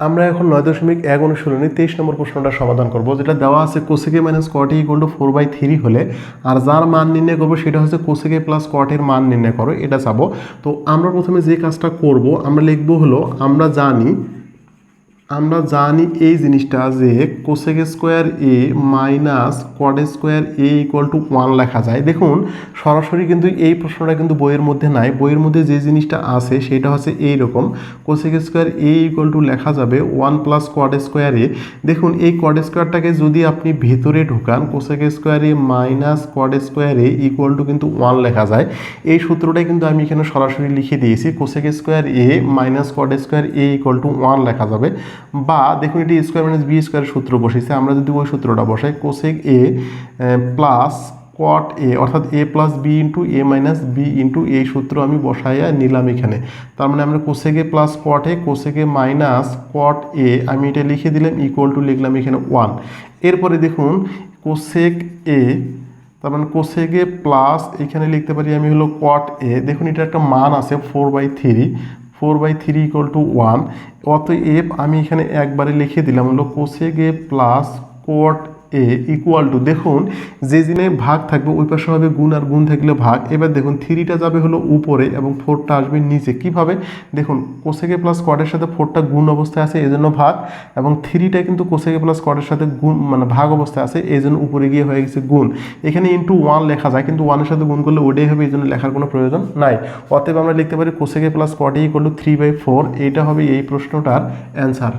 আমরা এখন নয় দশমিক এক অনুশীলনী তেইশ নম্বর প্রশ্নটা সমাধান করব, যেটা দেওয়া আছে কোসেকে মাইনাস কটি equal to four by three হলে, আর যার মান নির্ণয় করব সেটা হচ্ছে কোসেকে প্লাস কটের মান নির্ণয় করো, এটা চাবো। তো আমরা প্রথমে যে কাজটা করব, আমরা লিখব হলো, আমরা জানি আমরা জানি এই জিনিসটা যে cosec square A minus cot square A equal to one লেখা যায়। দেখুন, সরাসরি কিন্তু এই প্রশ্নটা কিন্তু বইয়ের মধ্যে নাই। বইয়ের মধ্যে যে জিনিসটা আছে সেটা হচ্ছে এই রকম cosec square A equal to লেখা যাবে one plus cot square A দেখুন, এই কড স্কোয়ারটাকে যদি আপনি ভেতরে ঢোকান cosec square A minus cot square A equal to কিন্তু ওয়ান লেখা যায়। এই সূত্রটাই কিন্তু আমি এখানে সরাসরি লিখে দিয়েছি। Cosec square A minus cot square A equal to one লেখা যাবে। বা দেখুন এটি স্কোয়ার মাইনাস বি স্কোয়ার সূত্র বসেছে আমরা যদি ওই সূত্রটা বসাই cosec A plus cot A অর্থাৎ A plus B into A minus B into এই সূত্র আমি বসাইয়া নিলাম এখানে। তার মানে আমরা কোসেকে প্লাস কট এ কোসেকে মাইনাস কট এ আমি এটা লিখে দিলাম ইকুয়াল টু লিখলাম এখানে ওয়ান এরপরে দেখুন কোসেক এ তার মানে কোসেকে প্লাস এখানে লিখতে পারি আমি হলো কট এ দেখুন এটা একটা মান আছে four by three four by three equal to one অতএব আমি এখানে একবারে লিখে দিলাম হলো cosec A plus cot A equal to দেখুন, যে জিনে ভাগ থাকবে ওই পাশে হবে গুণ আর গুণ থাকলে ভাগ। এবার দেখুন থ্রিটা যাবে হলো উপরে এবং ফোরটা আসবে নিচে। কীভাবে? দেখুন কোসেকে প্লাস কটের সাথে ফোরটা গুণ অবস্থায় আছে এই জন্য ভাগ। এবং থ্রিটা কিন্তু কোসেকে প্লাস কটের সাথে গুণ মানে ভাগ অবস্থায় আছে এই জন্য উপরে গিয়ে হয়ে গেছে গুণ। এখানে ইন্টু ওয়ান লেখা যায়, কিন্তু ওয়ানের সাথে গুণ করলে ওটাই হবে এই জন্য লেখার কোনো প্রয়োজন নাই। অতএব আমরা লিখতে পারি কোসেকে plus কটে equal to three by four এইটা হবে এই প্রশ্নটার অ্যান্সার